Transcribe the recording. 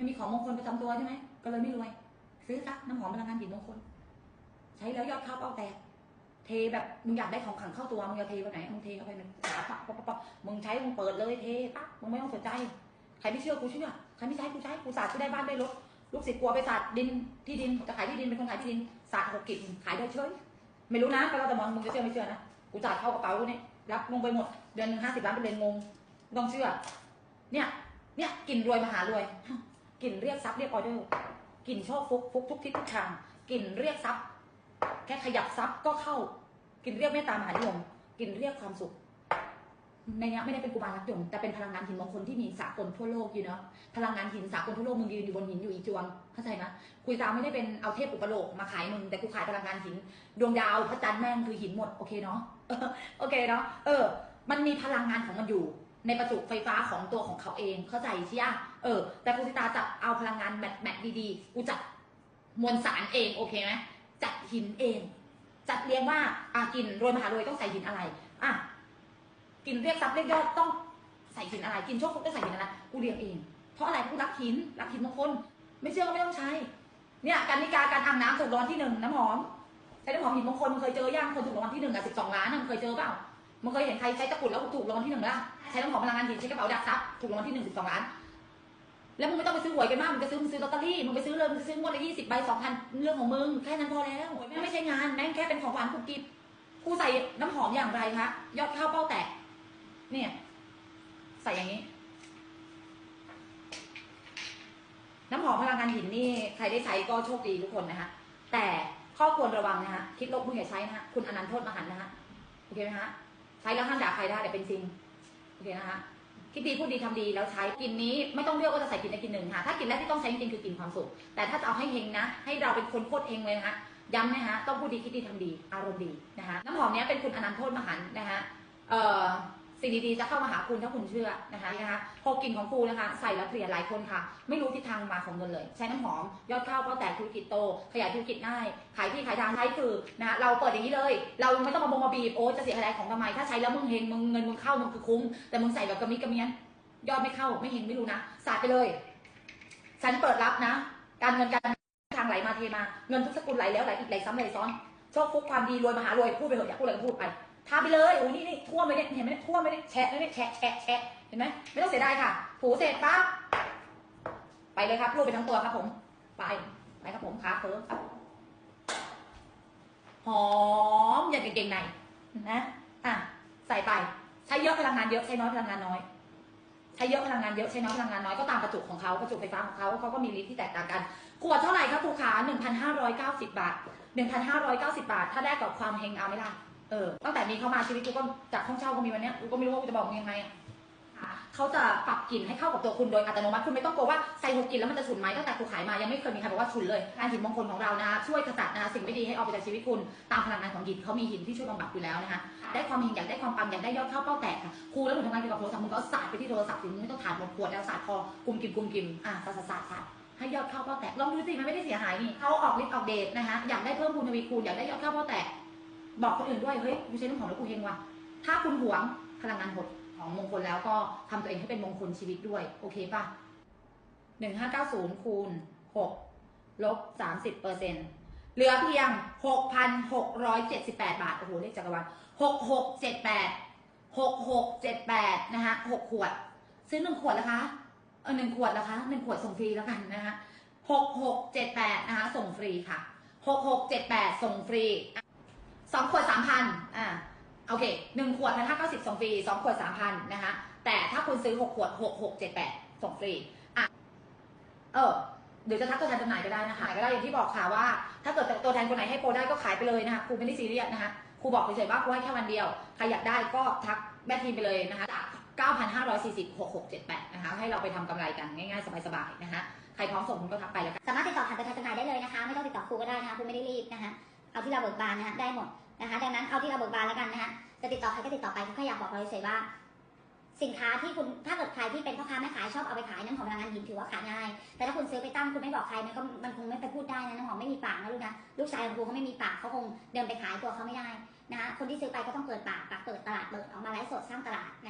ไม่มีของมงคลประจำตัวใช่ไหมก็เลยไม่รวย ซื้อซะน้ำหอมพลังงานหินมงคล ใช้แล้วยอดข้าวเป้าแตกเทแบบมึงอยากได้ของขลังเข้าตัวมึงจะเทไปไหนมึงเทเข้าไปมันปะปะปะปะปะมึงใช้มึงเปิดเลยเทปั๊บมึงไม่ต้องสนใจใครไม่เชื่อกูเชื่อใครไม่ใช้กูใช้กูสาดกูได้บ้านได้รถลูกศิษย์กลัวไปสาดดินที่ดินจะขายที่ดินเป็นคนขายที่ดินสาดหกกิจขายได้เฉยไม่รู้นะก็แล้วแต่มึงมึงจะเชื่อไม่เชื่อนะกูจ่ายเข้ากระเป๋าเนี่ยรับลงไปหมดเดือนหนึ่งห้าสิบล้านเป็นเดือนงงต้องเชื่อ เนี่ย เนี่ยกินรวยมหารวย กลิ่นเรียกทรัพย์เรียกออเดอร์กลิ่นโชคฟุกฟุกทุกทิศทุกทางกลิ่นเรียกทรัพย์แค่ขยับทรัพย์ก็เข้ากลิ่นเรียกเมตตามหานิยมกลิ่นเรียกความสุข ในเนี้ยไม่ได้เป็นกุมารลักยมแต่เป็นพลังงานหินมงคลที่มีสากลทั่วโลกอยู่เนาะพลังงานหินสากลทั่วโลกมึงยืนอยู่บนหินอยู่อีจวงเข้าใจไหมคุยตามไม่ได้เป็นเอาเทพอุปโลกมาขายมึงแต่กูขายพลังงานหิน ดวงดาวพระจันทร์แม่งคือหินหมดโอเคเนาะโอเคเนาะเออ มันมีพลังงานของมันอยู่ ในประจุไฟฟ้าของตัวของเขาเองเข้าใจใช่ไหมเออ แต่กูสิตาจับเอาพลังงานแมทแมทดีๆ กูจัดมวลสารเองโอเคไหมจัดหินเอง จัดเรียงว่าอะกินรวยมหารวยต้องใส่หินอะไรอะกินเรียกทรัพย์เรียกยอดต้องใส่หินอะไร กินโชคต้องใส่หินอะไรกูเรียงเอง เพราะอะไรกูรักหินรักหินมงคลไม่เชื่อก็ไม่ต้องใช้ เนี่ยการนิกาการอาบน้ำถูกรางวัลที่หนึ่งน้ำหอมใช้น้ำหอมหินมงคลเคยเจอย่างคนถูกรางวัลที่หนึ่งอะสิบสองล้านมึงเคยเจอเปล่า มึงเคยเห็นใครใช้ตะกรุดแล้วถูกรางวัลที่หนึ่งละใช้น้ำหอมพลังงานหินใช้กระเป๋าดักทรัพย์ถูกรางวัลที่หนึ่งสิบสองล้าน แล้วมึงไม่ต้องไปซื้อหวยกันมากมึงจะซื้อมึงซื้อลอตเตอรี่มึงไปซื้อเลยมึงซื้องวดละยี่สิบใบสองพันเรื่องของมึงแค่นั้นพอแล้วแม่งไม่ใช่งานแม่งแค่เป็นของหวานคุกกิบกูใส่น้ำหอมอย่างไรคะยอดข้าวเป้าแตก เนี่ย ใส่อย่างนี้ น้ำหอมพลังงานหินนี่ใครได้ใช้ก็โชคดีทุกคนนะคะแต่ข้อควรระวังนะคะคิดลบมึงอย่าใช้นะคะคุณอนันต์โทษมหันนะคะโอเคไหมคะ ใช้แล้วห้ามด่าใครได้แต่เป็นจริงโอเคนะคะคิดดีพูดดีทำดีแล้วใช้กินนี้ไม่ต้องเลือกว่าจะใส่กินใดกินหนึ่งค่ะ ถ้ากินแรกที่ต้องใช้จริงคือกินความสุข แต่ถ้าจะเอาให้เฮงนะ ให้เราเป็นคนโคตรเฮงเลยนะคะย้ำนะคะต้องพูดดีคิดดีทำดี อารมณ์ดีนะคะน้ำหอมเนี้ยเป็นคุณอนันต์โทษมหันนะคะเอ่อ สิ่งดีๆจะเข้ามาหาคุณถ้าคุณเชื่อนะคะนะคะพอกลิ่นของครูนะคะ ใส่แล้วเปลี่ยนหลายคนค่ะ ไม่รู้ทิศทางมาของเงินเลย ใช้น้ำหอม ยอดเข้าก็แตกธุรกิจโต ขยายธุรกิจง่าย ขายที่ขายทางใช้คือนะคะเราเปิดอย่างนี้เลย เราไม่ต้องมาบงมาบีบโอ้จะเสียอะไรของทำไมถ้าใช้แล้วมึงเฮงมึงเงินมึงเข้ามึงคือคุ้มแต่มึงใส่แบบกระมิดกระเมียนยอดไม่เข้าไม่เฮงไม่รู้นะสาดไปเลย ฉันเปิดรับนะ การเงินการทางไหลมาเทมาเงินทุกสกุลไหลแล้วไหลอีกไหลซ้ำไหลซ้อนโชคฟุกความดีรวยมหารวยพูดไปเถอะอยากพูดอะไรก็พูดไป ทาไปเลยโอ้นี่นี่ทั่วไปเนี่ยเห็นไหมเนี่ยทั่วไปเนี่ยแฉะเลยเนี่ยแฉะแฉะแฉะเห็นไหมไม่ต้องเสียดายค่ะ ถูเสร็จปั๊บไปเลยครับรูดไปทั้งตัวครับ ผม ไปไปครับผมขาเคิร์ฟครับหอมอย่างเก่งๆในนะอะใส่ไปใช้เยอะพลังงานเยอะใช้น้อยพลังงานน้อยใช้เยอะพลังงานเยอะใช้น้อยพลังงานน้อยก็ตามประจุของเขาประจุไฟฟ้าของเขาเขาก็มีฤทธิ์ที่แตกต่างกันขวดเท่าไหร่ครับครูขา1,590 บาท 1,590 บาท ถ้าได้กับความเฮงเอาไม่ได้ เออตั้งแต่มีเข้ามาชีวิตกูก็จากห้องเช่าก็มีวันเนี้ยกูก็ไม่รู้ว่ากูจะบอกมึงยังไงอะเขาจะปรับกลิ่นให้เข้ากับตัวคุณโดยอัตโนมัติคุณไม่ต้องกลัวว่าใส่หกกลิ่นแล้วมันจะฉุนไหมตั้งแต่กูขายมายังไม่เคยมีใครบอกว่าฉุนเลยงานหินมงคลของเรานะคะช่วยขจัดนะคะสิ่งไม่ดีให้ออกไปจากชีวิตคุณตามพลังงานของหินเขามีหินที่ช่วยบำบัดอยู่แล้วนะคะได้ความเฮงอยากได้ความปังอยากได้ยอดเข้าเป้าแตกค่ะครูแล้วหนูทำงานเกี่ยวกับโทรศัพท์มึงก็เอาสาดไปที่โทรศัพท์สิมึงไม่ต้องถาดหมดขวดแล้วสาดพอกุมกิมกุมกิมอะสาดสาดสาดสาดให้ยอดเข้าเป้าแตกลองดูสิมันไม่ได้เสียหายนี่เขาออกฤทธิ์ออกเดชนะคะอยากได้เพิ่มพูนทวีคูณอยากได้ยอดเข้าเป้าแตก บอกคนอื่นด้วยเฮ้ยกูใช้น้ำหอมแล้วกูเฮงว่ะถ้าคุณหวงพลังงานหดของมงคลแล้วก็ทำตัวเองให้เป็นมงคลชีวิตด้วย โอเคป่ะหนึ่งห้าเก้าศูนย์คูณหกลบสามสิบเปอร์เซ็นเหลือเพียงหกพันหกร้อยเจ็ดสิบแปดบาท โอ้โห เลขจักรวาลหกหกเจ็ดแปดหกหกเจ็ดแปดนะคะหกขวด ซื้อหนึ่งขวดนะคะ เออหนึ่งขวดนะคะหนึ่งขวดส่งฟรีแล้วกันนะคะหกหกเจ็ดแปดนะคะ ส่งฟรีค่ะหกหกเจ็ดแปดส่งฟรี สองขวดสามพันอ่าโอเคหนึ่งขวดพันห้าเก้าสิบส่งฟรีสองขวดสามพันนะคะแต่ถ้าคุณซื้อหกขวดหกหกเจ็ดแปดส่งฟรีอะเออเดี๋ยวจะทักตัวแทนจำหน่ายก็ได้นะคะก็ได้อย่างที่บอกค่ะว่า ถ้าเกิดตัวแทนคนไหนให้โปรได้ก็ขายไปเลยนะคะครูไม่ได้ซีเรียสนะคะครูบอกเฉยๆว่าครูให้แค่วันเดียวใครอยากได้ก็ทักแม่ทีมไปเลยนะคะจาก9,540 6678นะคะให้เราไปทำกำไรกันง่ายๆ สบายๆนะคะใครพร้อมส่งคุณก็ทักไปแล้วกันสามารถติดต่อผ่านตัวแทนจำหน่ายได้เลยนะคะ ไม่ต้องติดต่อครูก็ได้นะคะครูไม่ได้รีบนะคะเอาที่เราเบิกบานนะคะได้หมด นะคะ ดังนั้นเอาที่เราเบิกบานแล้วกันนะคะจะติดต่อใครก็ติดต่อไปแค่อยากบอกเราเฉยว่า สินค้าที่คุณถ้าเกิดใครที่เป็นพ่อค้าแม่ขายชอบเอาไปขายน้ำหอมพลังงานหินถือว่าขายง่าย แต่ถ้าคุณซื้อไปตั้งคุณไม่บอกใครมันก็มันคงไม่ไปพูดได้นะน้ำหอมไม่มีปากนะลูกนะลูกชายของครูเขาไม่มีปากเขาคงเดินไปขายตัวเขาไม่ได้นะคะคนที่ซื้อไปก็ต้องเปิดปากปากเปิดตลาดเปิดออกมาไลฟ์สดสร้างตลาด